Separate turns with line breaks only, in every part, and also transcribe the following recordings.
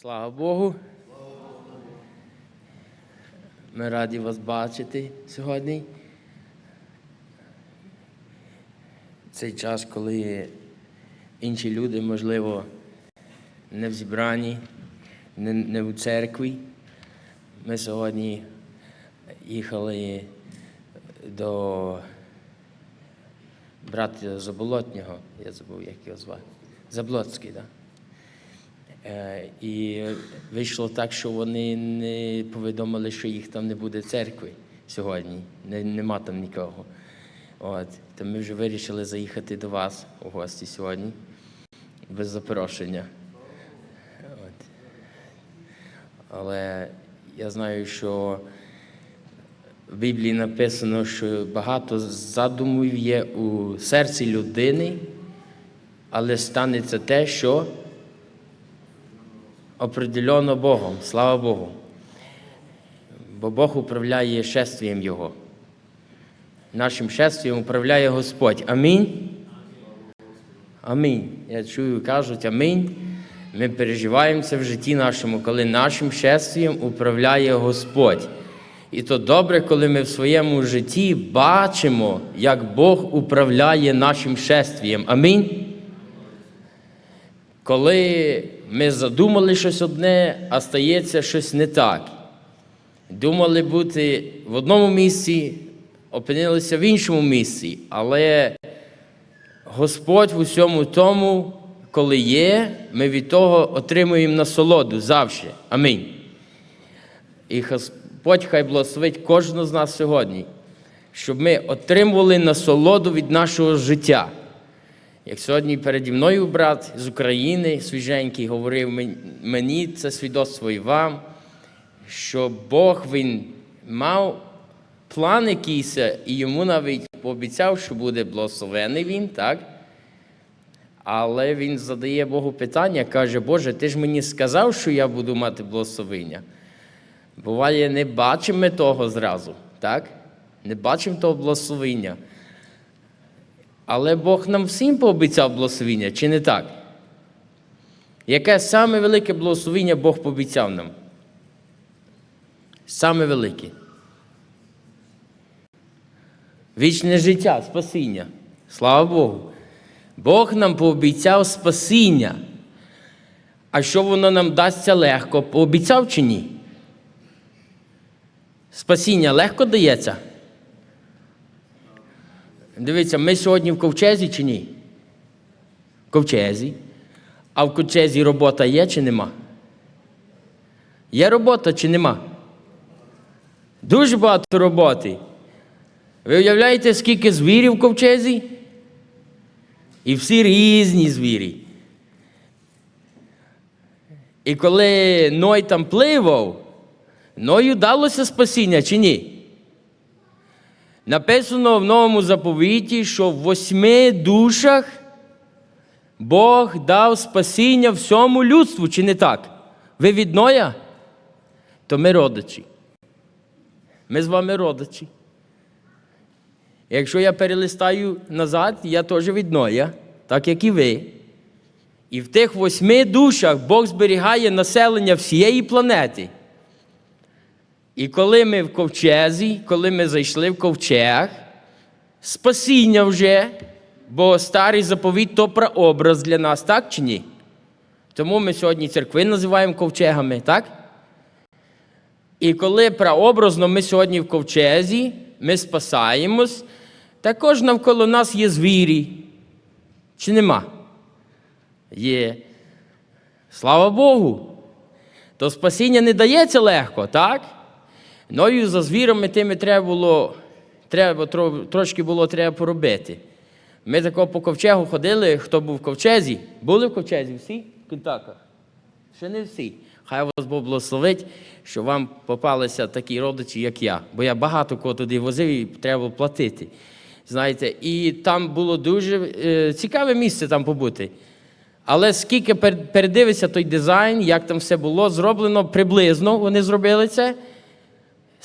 Слава Богу. Ми раді вас бачити сьогодні. Цей час, коли інші люди, можливо, не в зібранні, не, не в церкві. Ми сьогодні їхали до брата Заболотнього, я забув, як його звати. Заблоцький, так. Да? Е, І вийшло так, що вони не повідомили, що їх там не буде церкви сьогодні. Не, нема там нікого. От. То ми вже вирішили заїхати до вас у гості сьогодні без запрошення. От. Але я знаю, що в Біблії написано, що багато задумів є у серці людини, але станеться те, що определено Богом, слава Богу. Бо Бог управляє шествієм Його. Нашим шествієм управляє Господь. Амінь. Амінь. Я чую, кажуть амінь. Ми переживаємо це в житті нашому, коли нашим шествієм управляє Господь. І то добре, коли ми в своєму житті бачимо, як Бог управляє нашим шествієм. Амінь. Коли ми задумали щось одне, а стається щось не так. Думали бути в одному місці, опинилися в іншому місці, але Господь в усьому тому, коли є, ми від того отримуємо насолоду завжди. Амінь. І Господь хай благословить кожного з нас сьогодні, щоб ми отримували насолоду від нашого життя. Як сьогодні переді мною брат з України, свіженький, говорив мені це свідоцтво і вам, що Бог він мав план якийсь, і йому навіть пообіцяв, що буде благословений він, так? Але він задає Богу питання, каже, Боже, ти ж мені сказав, що я буду мати благословення. Буває, не бачимо ми того зразу, так? Не бачимо того благословення. Але Бог нам всім пообіцяв благословення, чи не так? Яке саме велике благословення Бог пообіцяв нам? Саме велике. Вічне життя, спасіння. Слава Богу. Бог нам пообіцяв спасіння. А що воно нам дасться легко? Пообіцяв чи ні? Спасіння легко дається? Дивіться, ми сьогодні в ковчезі чи ні? В ковчезі. А в ковчезі робота є чи нема? Є робота чи нема? Дуже багато роботи. Ви уявляєте, скільки звірів в ковчезі? І всі різні звірі. І коли Ной там пливав, Ною далося спасіння чи ні? Написано в новому заповіті, що в восьми душах Бог дав спасіння всьому людству, чи не так? Ви від Ноя? То ми родичі. Ми з вами родичі. Якщо я перелистаю назад, я теж від Ноя, так як і ви. І в тих восьми душах Бог зберігає населення всієї планети. І коли ми в ковчезі, коли ми зайшли в ковчег, спасіння вже, бо старий заповіт то прообраз для нас, так чи ні? Тому ми сьогодні церкви називаємо ковчегами, так? І коли прообразно ми сьогодні в ковчезі, ми спасаємось, також навколо нас є звірі. Чи нема? Є. Слава Богу. То спасіння не дається легко, так? Ною за звірами тими треба було, треба, трошки було треба поробити. Ми тако по ковчегу ходили, хто був в ковчезі. Були в ковчезі всі в Кентаках? Ще не всі. Хай вас Бог благословить, що вам попалися такі родичі, як я. Бо я багато кого туди возив і треба було платити. Знаєте, І там було дуже е, цікаве місце там побути. Але скільки передивиться той дизайн, як там все було зроблено, приблизно вони зробили це.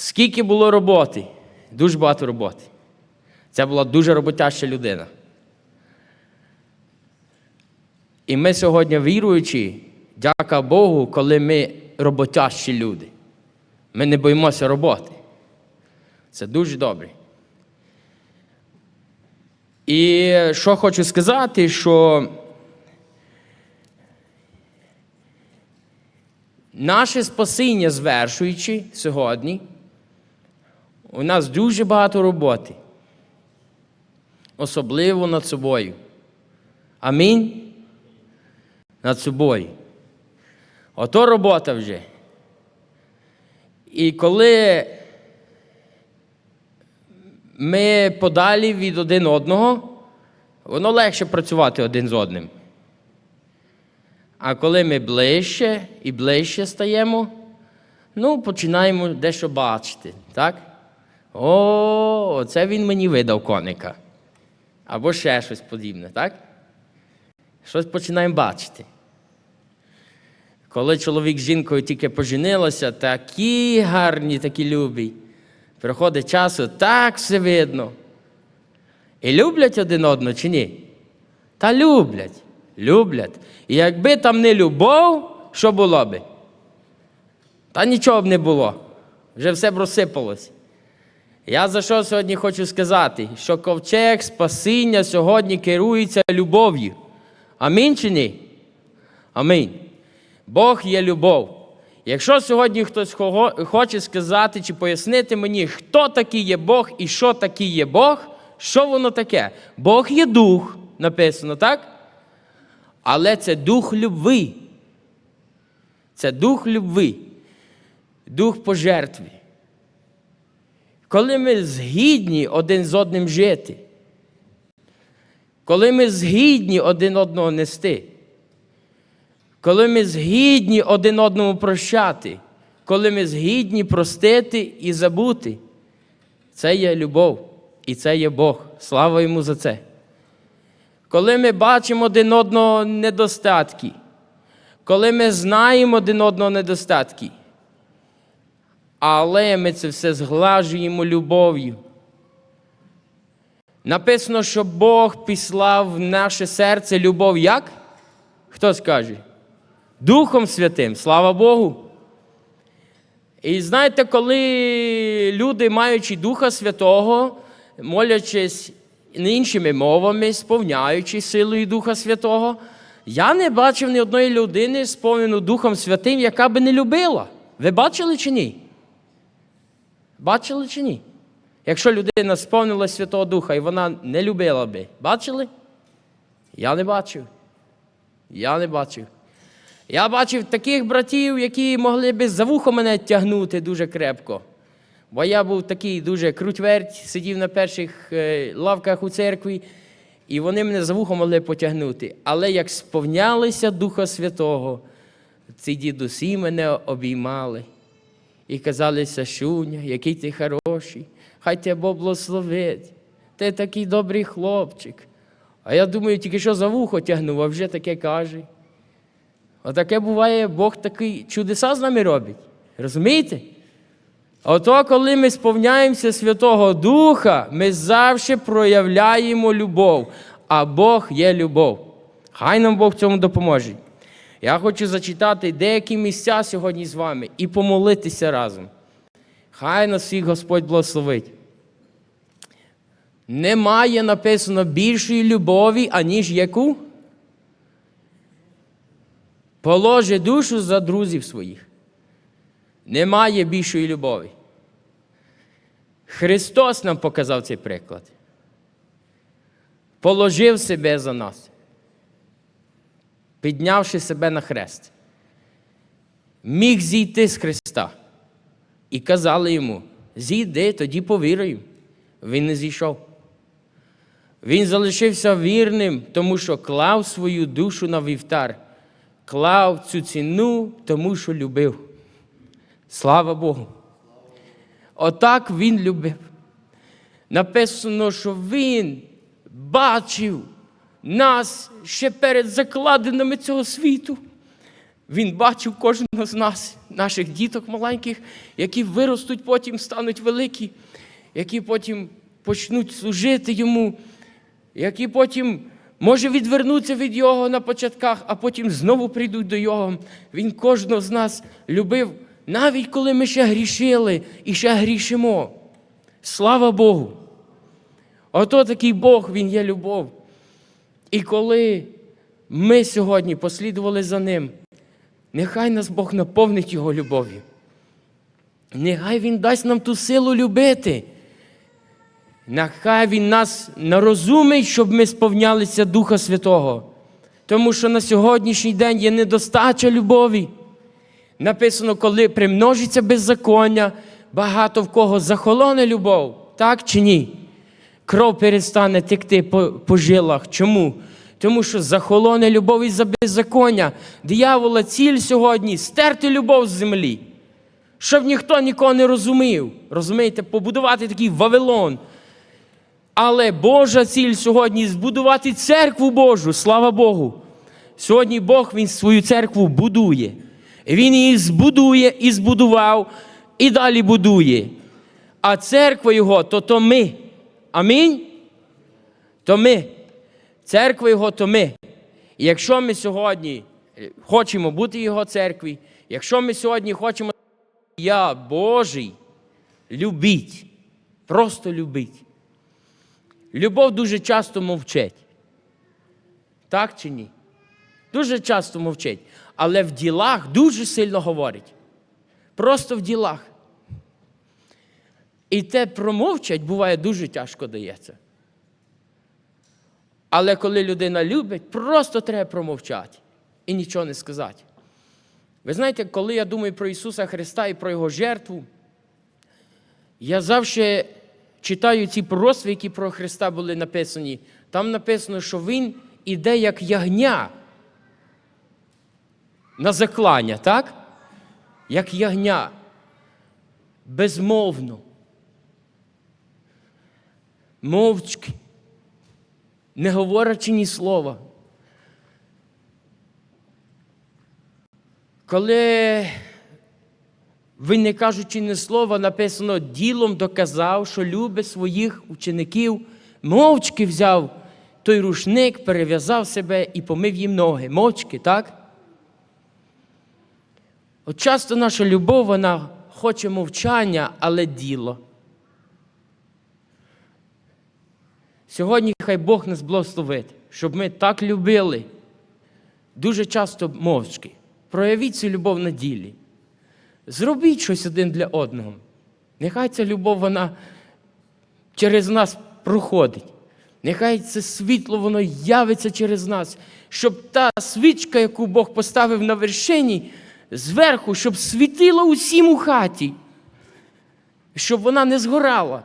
Скільки було роботи? Дуже багато роботи. Це була дуже роботяща людина. І ми сьогодні, віруючи, Дяка Богу, коли ми роботящі люди. Ми не боїмося роботи. Це дуже добре. І що хочу сказати, що наше спасіння звершуючи сьогодні, у нас дуже багато роботи, особливо над собою. Амінь. Над собою. Ото робота вже. І коли ми подалі від один одного, воно легше працювати один з одним. А коли ми ближче і ближче стаємо, ну, починаємо дещо бачити, так? О, це він мені видав коника. Або ще щось подібне, так? Щось починаємо бачити. Коли чоловік з жінкою тільки поженилося, такі гарні, такі любі. Приходить часу, так все видно. І люблять один одного чи ні? Та люблять. Люблять. І якби там не любов, що було би? Та нічого б не було. Вже все б розсипалось. Я за що сьогодні хочу сказати? Що ковчег спасіння сьогодні керується любов'ю. Амінь чи ні? Амінь. Бог є любов. Якщо сьогодні хтось хоче сказати чи пояснити мені, хто такий є Бог і що такий є Бог, що воно таке? Бог є дух, написано, так? Але це дух любви. Це дух любви, дух пожертви. Коли ми згідні один з одним жити, коли ми згідні один одного нести, коли ми згідні один одному прощати, коли ми згідні простити і забути, це є любов і це є Бог. Слава йому за це. Коли ми бачимо один одного недостатки, коли ми знаємо один одного недостатки, але ми це все зглажуємо любов'ю. Написано, що Бог післав в наше серце любов як? Хто скаже? Духом Святим, слава Богу. І знаєте, коли люди, маючи Духа Святого, молячись іншими мовами, сповняючи силою Духа Святого, я не бачив ні одної людини, сповнену Духом Святим, яка би не любила. Ви бачили чи ні? Бачили чи ні? Якщо людина сповнила Святого Духа і вона не любила би, бачили? Я не бачив. Я не бачив. Я бачив таких братів, які могли би за вухо мене тягнути дуже крепко. Бо я був такий дуже крутверть, сидів на перших е, лавках у церкві, і вони мене за вухо могли потягнути. Але як сповнялися Духа Святого, ці дідусі мене обіймали і казали, Сашуня, який ти хороший, хай тебе благословить. Ти такий добрий хлопчик. А я думаю, тільки що за вухо тягнув, а вже таке каже. Отаке буває, Бог такий чудеса з нами робить. Розумієте? А Ото, коли ми сповняємося Святого Духа, ми завжди проявляємо любов, а Бог є любов. Хай нам Бог цьому допоможе. Я хочу зачитати деякі місця сьогодні з вами і помолитися разом. Хай нас всіх Господь благословить. Немає написано більшої любові, аніж яку? Положи душу за друзів своїх. Немає більшої любові. Христос нам показав цей приклад. Положив себе за нас, піднявши себе на хрест. Міг зійти з Христа. І казали йому: зійди, тоді повіруємо. Він не зійшов. Він залишився вірним, тому що клав свою душу на вівтар, клав цю ціну, тому що любив. Слава Богу. Отак він любив. Написано, що він бачив нас ще перед закладинами цього світу. Він бачив кожного з нас, наших діток маленьких, які виростуть, потім стануть великі, які потім почнуть служити йому, які потім може відвернутися від Його на початках, а потім знову прийдуть до Його. Він кожного з нас любив, навіть коли ми ще грішили і ще грішимо. Слава Богу! Ото такий Бог, Він є любов. І коли ми сьогодні послідували за Ним, нехай нас Бог наповнить Його любов'ю. Нехай Він дасть нам ту силу любити. Нехай Він нас нарозумить, щоб ми сповнялися Духа Святого. Тому що на сьогоднішній день є недостача любові. Написано, коли примножиться беззаконня, багато в кого захолоне любов, так чи ні? Кров перестане текти по, по жилах. Чому? Тому що захолоне любов із за беззаконня. Диявола ціль сьогодні стерти любов з землі, щоб ніхто нікого не розумів. Розумієте, побудувати такий Вавилон. Але Божа ціль сьогодні збудувати церкву Божу, слава Богу. Сьогодні Бог Він свою церкву будує. Він її збудує і збудував, і далі будує. А церква Його то то ми. Амінь? То ми. Церква Його то ми. І якщо ми сьогодні е, хочемо бути Його церкві, якщо ми сьогодні хочемо, я Божий, любіть, просто любіть. Любов дуже часто мовчить. Так чи ні? Дуже часто мовчить. Але в ділах дуже сильно говорить. Просто в ділах. І те промовчать буває дуже тяжко дається. Але коли людина любить, просто треба промовчати і нічого не сказати. Ви знаєте, коли я думаю про Ісуса Христа і про Його жертву, я завжди читаю ці пророцтва, які про Христа були написані. Там написано, що Він іде як ягня на заклання, так? Як ягня, безмовно, мовчки, не говорячи ні слова. Коли він, не кажучи ні слова, написано, ділом доказав, що любить своїх учеників, мовчки взяв той рушник, перев'язав себе і помив їм ноги. Мовчки, так? От часто наша любов, вона хоче мовчання, але діло. Сьогодні хай Бог нас благословить, щоб ми так любили, дуже часто мовчки. Проявіть цю любов на ділі. Зробіть щось один для одного. Нехай ця любов, вона через нас проходить. Нехай це світло, воно явиться через нас, щоб та свічка, яку Бог поставив на вершині, зверху, щоб світила усім у хаті, щоб вона не згорала.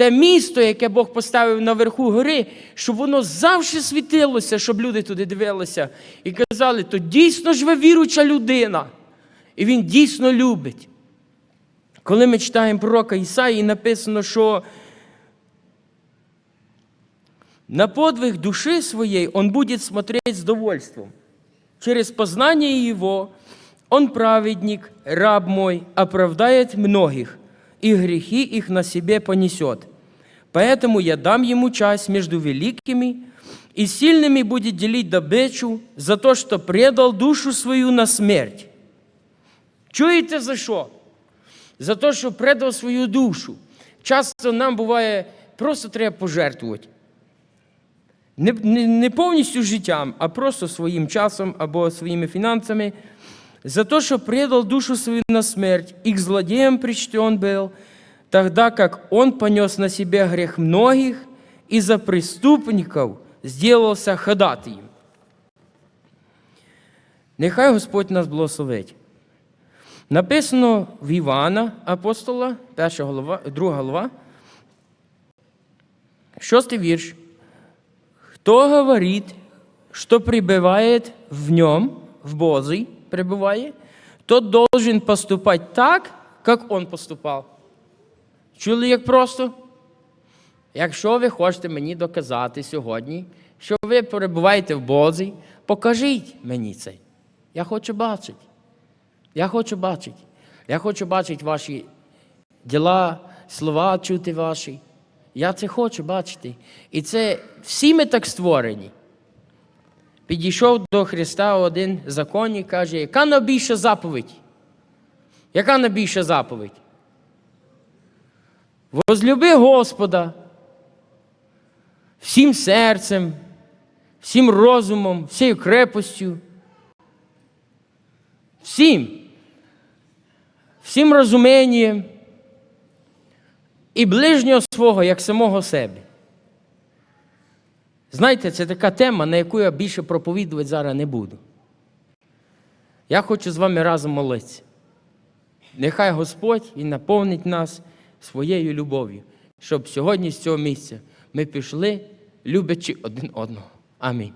Те місто, яке Бог поставив наверху гори, щоб воно завжди світилося, щоб люди туди дивилися і казали, то дійсно живе віруча людина. І він дійсно любить. Коли ми читаємо пророка Ісаї, написано, що на подвиг души своей он будет смотреть с довольством. Через познание его он праведник, раб мой, оправдает многих, и грехи их на себе понесет. Поэтому я дам ему часть между великими, и сильными будет делить добычу за то, что предал душу свою на смерть. Чуєте за що? За те, що предав свою душу. Часто нам буває, просто треба пожертвувати. Не, не, не повністю життям, а просто своїм часом або своїми фінансами. За то, что предал душу свою на смерть, и к злодеям причтен был, тогда как он понес на себе грех многих, и за преступников сделался ходатаем. Нехай Господь нас благословить. Написано в Івана апостола, 1 голова, 2 глава, 6 вірш. Хто говорить, что пребывает в нем, в Бозі, пребывает, тот должен поступать так, как он поступал. Чули, як просто? Якщо ви хочете мені доказати сьогодні, що ви перебуваєте в Бозі, покажіть мені це. Я хочу бачити. Я хочу бачити. Я хочу бачити ваші діла, слова чути ваші. Я це хочу бачити. І це всі ми так створені. підійшов до Христа один законник, каже, яка найбільша заповідь? Яка найбільша заповідь? Возлюби Господа всім серцем, всім розумом, всією крепостю. Всім. Всім розумінням і ближнього свого, як самого себе. Знаєте, це така тема, на яку я більше проповідувати зараз не буду. Я хочу з вами разом молитися. Нехай Господь і наповнить нас своєю любов'ю, щоб сьогодні з цього місця ми пішли, люблячи один одного. Амінь.